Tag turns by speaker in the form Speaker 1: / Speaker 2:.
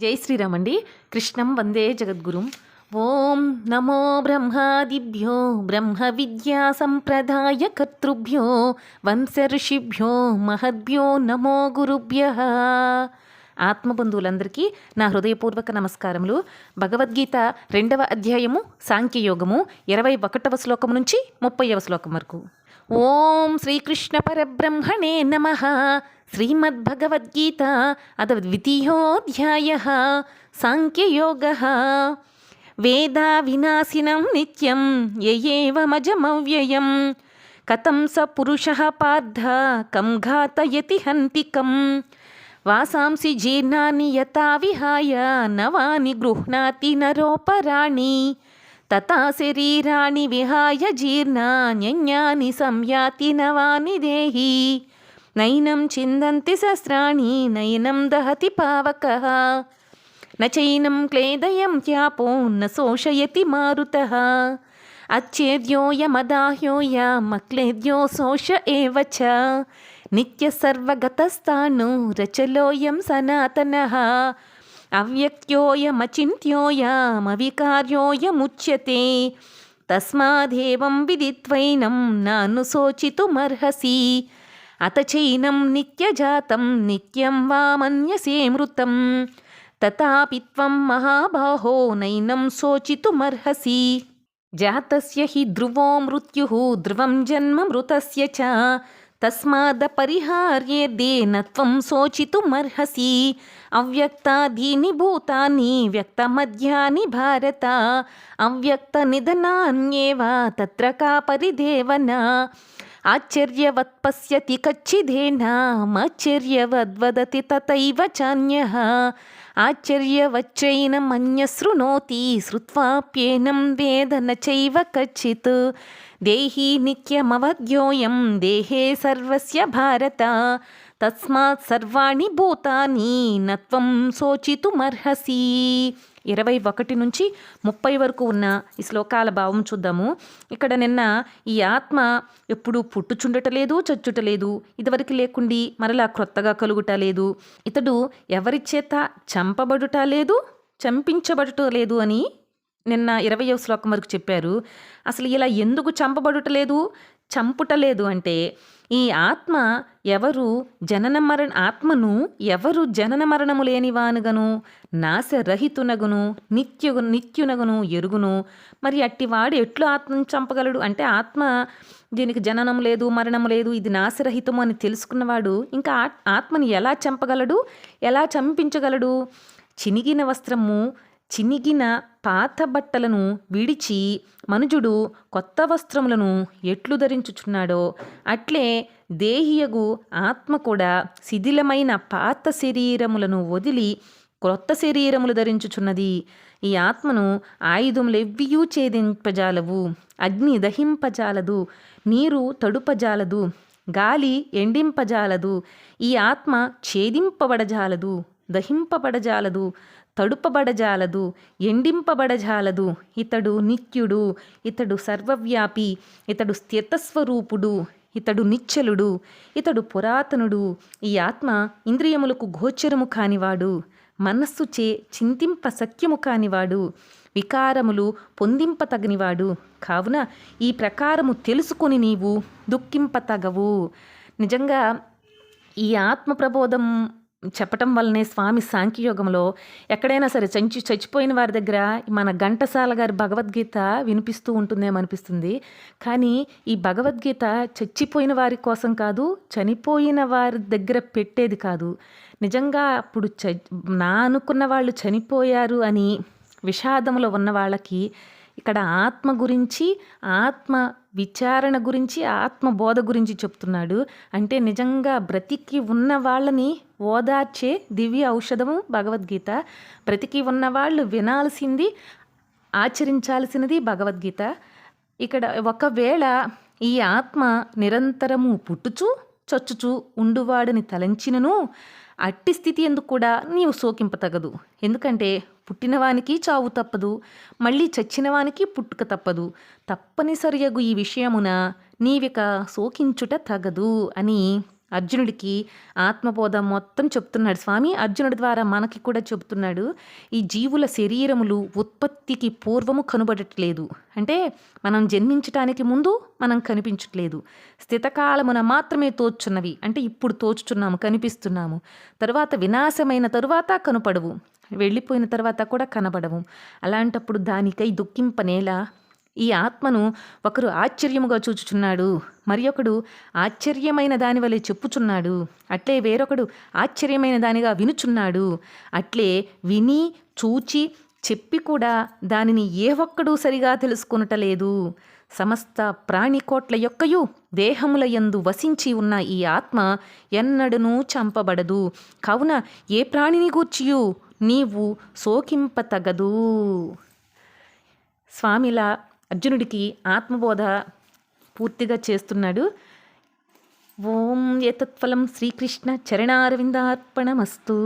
Speaker 1: జై శ్రీరామ్ అండి. కృష్ణం వందే జగద్గురుం. ఓం నమో బ్రహ్మాదిభ్యో బ్రహ్మ విద్యా సంప్రదాయ కర్తృభ్యో వంశ ఋషిభ్యో మహద్భ్యో నమో గురుభ్య. ఆత్మబంధువులందరికీ నా హృదయపూర్వక నమస్కారములు. భగవద్గీత రెండవ అధ్యాయము సాంఖ్యయోగము ఇరవై ఒకటవ శ్లోకం నుంచి ముప్పైవ శ్లోకం వరకు. ఓం శ్రీకృష్ణ పరబ్రహ్మణే నమ. శ్రీమద్భగవద్గీత అద ద్వితీయోధ్యాయ సాంఖ్యయోగ. వేదా వినాశినం నిత్యం ఏవమజమవ్యయం కథం స పురుష పార్థ కం ఘాతయతి హంతికం. వాసాంసి జీర్ణాన్ని యథా విహాయ నవాని గృహ్ణాతి నరోపరాణి తథా శరీరాణి విహాయ జీర్ణాన్యన్యాని సంయాతి నవాని దేహి. నైనం చిందంతి శస్త్రాణి నయనం దహతి పావక. నైనం క్లేదయం త్యాపో న శోషయతి మారుత. అచ్చేర్యోయమదాహ్యోయ మక్లేద్యో శోష ఏవ నిత్యసర్వగతస్థానో రచలోయం సనాతన. అవ్యక్తోయమచింత్యోయమవికార్యోయముచ్యతే తస్మాదేవం విదిత్వైనం నాను శోచితుమర్హసి. అత చైనం నిత్యజాతం నిత్యం వా మన్యసే మృతం. తథాపి త్వం మహాబాహో నైనం శోచితుమర్హసి. జాతస్య హి ధ్రువో మృత్యు ధ్రువం జన్మ మృతస్య तस्मादपरिहार्येद्येन त्वं शोचितुमर्हसि अव्यक्तादीनि भूतानि व्यक्तमध्यानि भारत। अव्यक्तनिधनान्येव तत्र का परिदेवना। ఆశ్చర్యవత్పశ్యతి కచ్చిధేనామాశ్చర్యవద్వదతి తథైవ చాన్యః ఆశ్చర్యవచ్చైనమన్యశృణోతి శ్రుత్వాప్యేనం వేద నైవ కచ్చిత్ దేహీ నిత్యమవద్యోయం దేహే సర్వస్య భారత తస్మాత్ సర్వాణి భూతాని నత్వం శోచితుమర్హసి. ఇరవై ఒకటి నుంచి ముప్పై వరకు ఉన్న ఈ శ్లోకాల భావం చూద్దాము. ఇక్కడ నిన్న ఈ ఆత్మ ఎప్పుడు పుట్టుచుండట లేదు ఇదివరకు లేకుండి మరలా క్రొత్తగా కలుగుట లేదు. ఇతడు ఎవరి చేత చంపబడుట లేదు చంపించబడుట లేదు అని నిన్న ఇరవయో శ్లోకం వరకు చెప్పారు. అసలు ఇలా ఎందుకు చంపబడుటలేదు చంపుటలేదు అంటే ఈ ఆత్మ ఎవరు జనన మరణ ఆత్మను ఎవరు జనన మరణము లేనివానుగను నాశరహితునగును నిత్యు నిత్యునగును ఎరుగును. మరి అట్టివాడు ఎట్లు ఆత్మను చంపగలడు? అంటే ఆత్మ దీనికి జననం లేదు మరణం లేదు ఇది నాశరహితము అని తెలుసుకున్నవాడు ఇంకా ఆ- ఆత్మని ఎలా చంపగలడు? ఎలా చంపించగలడు? చినిగిన వస్త్రము చినిగిన పాత బట్టలను విడిచి మనుజుడు కొత్త వస్త్రములను ఎట్లు ధరించుచున్నాడో అట్లే దేహియగు ఆత్మ కూడా శిథిలమైన పాత శరీరములను వదిలి క్రొత్త శరీరములు ధరించుచున్నది. ఈ ఆత్మను ఆయుధములెవ్వియూ ఛేదింపజాలవు అగ్ని దహింపజాలదు నీరు తడుపజాలదు గాలి ఎండింపజాలదు ఈ ఆత్మ ఛేదింపబడజాలదు దహింపబడజాలదు తడుపబడజాలదు ఎండింపబడజాలదు. ఇతడు నిత్యుడు ఇతడు సర్వవ్యాపి ఇతడు స్థితస్వరూపుడు ఇతడు నిచ్చలుడు ఇతడు పురాతనుడు. ఈ ఆత్మ ఇంద్రియములకు గోచరము కానివాడు మనస్సు చే చింతింప సఖ్యము కానివాడు వికారములు పొందింపతగనివాడు. కావున ఈ ప్రకారము తెలుసుకొని నీవు దుఃఖింపతగవు. నిజంగా ఈ ఆత్మ ప్రబోధం చెప్పటం వల్లనే స్వామి సాంఖ్యయోగంలో ఎక్కడైనా సరే చంచి చచ్చిపోయిన వారి దగ్గర మన ఘంటసాల గారి భగవద్గీత వినిపిస్తూ ఉంటుందేమో అనిపిస్తుంది. కానీ ఈ భగవద్గీత చచ్చిపోయిన వారి కోసం కాదు చనిపోయిన వారి దగ్గర పెట్టేది కాదు. నిజంగా అప్పుడు చ నా అనుకున్న వాళ్ళు చనిపోయారు అని విషాదంలో ఉన్న వాళ్ళకి ఇక్కడ ఆత్మ గురించి ఆత్మ విచారణ గురించి ఆత్మబోధ గురించి చెప్తున్నాడు. అంటే నిజంగా బ్రతికి ఉన్న వాళ్ళని ఓదార్చే దివ్య ఔషధము భగవద్గీత. బ్రతికి ఉన్న వాళ్ళు వినాల్సింది ఆచరించాల్సినది భగవద్గీత. ఇక్కడ ఒకవేళ ఈ ఆత్మ నిరంతరము పుట్టుచు చచ్చుచు ఉండువాడని తలంచినను అట్టి స్థితి ఎందుకు కూడా నీవు సోకింపతగదు ఎందుకంటే పుట్టినవానికి చావు తప్పదు మళ్ళీ చచ్చినవానికి పుట్టుక తప్పదు. తప్పనిసరియగు ఈ విషయమున నీవిక శోకించుట తగదు అని అర్జునుడికి ఆత్మబోధ మొత్తం చెప్తున్నాడు. స్వామి అర్జునుడి ద్వారా మనకి కూడా చెప్తున్నాడు ఈ జీవుల శరీరములు ఉత్పత్తికి పూర్వము కనుబడట్లేదు. అంటే మనం జన్మించటానికి ముందు మనం కనిపించట్లేదు. స్థితకాలమున మాత్రమే తోచున్నవి. అంటే ఇప్పుడు తోచుచున్నాము కనిపిస్తున్నాము. తర్వాత వినాశమైన తరువాత కనపడవు. వెళ్ళిపోయిన తర్వాత కూడా కనబడవు. అలాంటప్పుడు దానికై దుఃఖింపనేలా ఈ ఆత్మను ఒకరు ఆశ్చర్యముగా చూచుచున్నాడు. మరి ఒకడు ఆశ్చర్యమైన దాని వలె చెప్పుచున్నాడు. అట్లే వేరొకడు ఆశ్చర్యమైన దానిగా వినుచున్నాడు. అట్లే విని చూచి చెప్పి కూడా దానిని ఏ ఒక్కడూ సరిగా తెలుసుకొనుటలేదు సమస్త ప్రాణికోట్ల యొక్కయు దేహముల యందు వసించి ఉన్న ఈ ఆత్మ ఎన్నడనూ చంపబడదు. కావున ఏ ప్రాణిని గూర్చియు? నీవు శోకింపతగదు స్వామిలా అర్జునుడికి ఆత్మబోధ పూర్తిగా చేస్తున్నాడు. ఓం ఏతత్ఫలం శ్రీకృష్ణ చరణారవిందార్పణమస్తూ.